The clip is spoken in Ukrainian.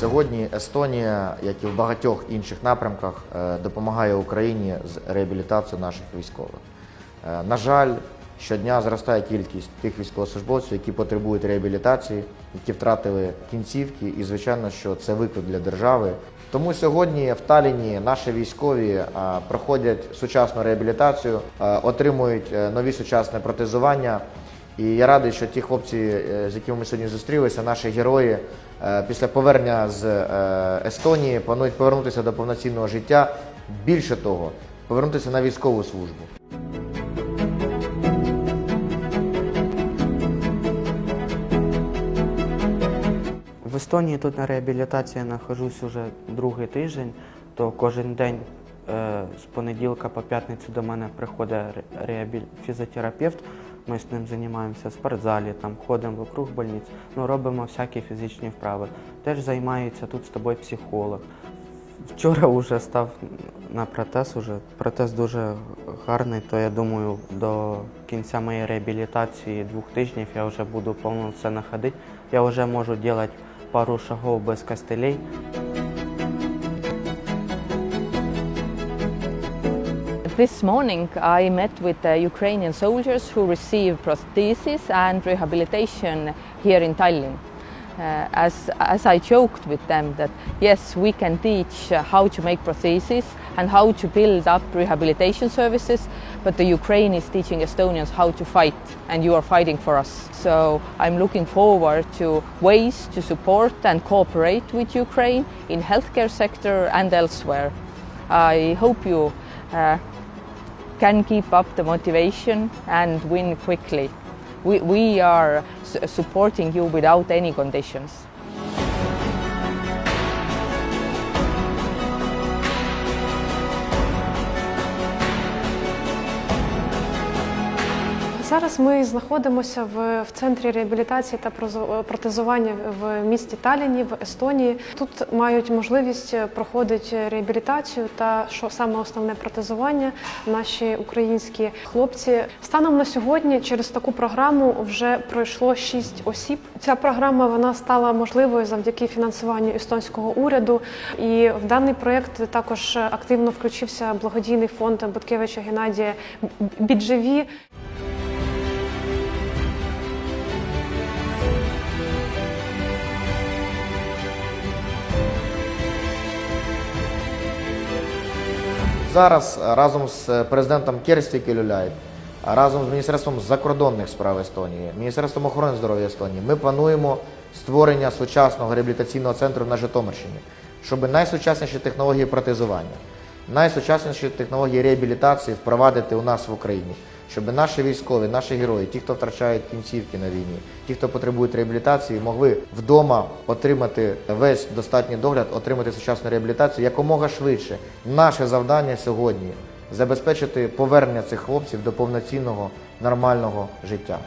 Сьогодні Естонія, як і в багатьох інших напрямках, е, допомагає Україні з реабілітацією наших військових. Е, На жаль, щодня зростає кількість тих військовослужбовців, які потребують реабілітації, які втратили кінцівки, і звичайно, що це виклик для держави. Тому сьогодні в Таліні наші військові е, проходять сучасну реабілітацію, отримують нові сучасне протезування. І я радий, що ті хлопці, е, з якими ми сьогодні зустрілися, наші герої, е, після повернення з е, Естонії планують повернутися до повноцінного життя. Більше того, повернутися на військову службу. В Естонії тут на реабілітації нахожусь уже другий тиждень, то кожен день з понеділка по п'ятницю до мене приходить фізіотерапевт. Ми з ним займаємося в спортзалі, там ходимо вокруг больниць, ну, робимо всякі фізичні вправи. Теж займається тут з тобою психолог. Вчора вже став на протез. Уже. Протез дуже гарний, то я думаю, до кінця моєї реабілітації двох тижнів я вже буду повноцінно ходити. Я вже можу робити пару шагів без костелей. This morning I met with uh, Ukrainian soldiers who receive prosthesis and rehabilitation here in Tallinn. Uh, as, as I joked with them that yes, we can teach uh, how to make prosthesis and how to build up rehabilitation services, but the Ukraine is teaching Estonians how to fight and you are fighting for us. So I'm looking forward to ways to support and cooperate with Ukraine in healthcare sector and elsewhere. I hope you uh, can keep up the motivation and win quickly. We, we are supporting you without any conditions. Зараз ми знаходимося в, в центрі реабілітації та протезування в місті Таліні в Естонії. Тут мають можливість проходити реабілітацію та що саме основне протезування наші українські хлопці. Станом на сьогодні через таку програму вже пройшло шість осіб. Ця програма вона стала можливою завдяки фінансуванню естонського уряду. І в даний проєкт також активно включився благодійний фонд Буткевича Геннадія Біджеві. Зараз е, разом з е, президентом Керсті Келюляй, разом з Міністерством закордонних справ Естонії, Міністерством охорони здоров'я Естонії, ми плануємо створення сучасного реабілітаційного центру на Житомирщині, щоб найсучасніші технології протезування, найсучасніші технології реабілітації впровадити у нас в Україні, щоб наші військові, наші герої, ті, хто втрачають кінцівки на війні, ті, хто потребують реабілітації, могли вдома отримати весь достатній догляд, отримати сучасну реабілітацію якомога швидше. Наше завдання сьогодні забезпечити повернення цих хлопців до повноцінного нормального життя.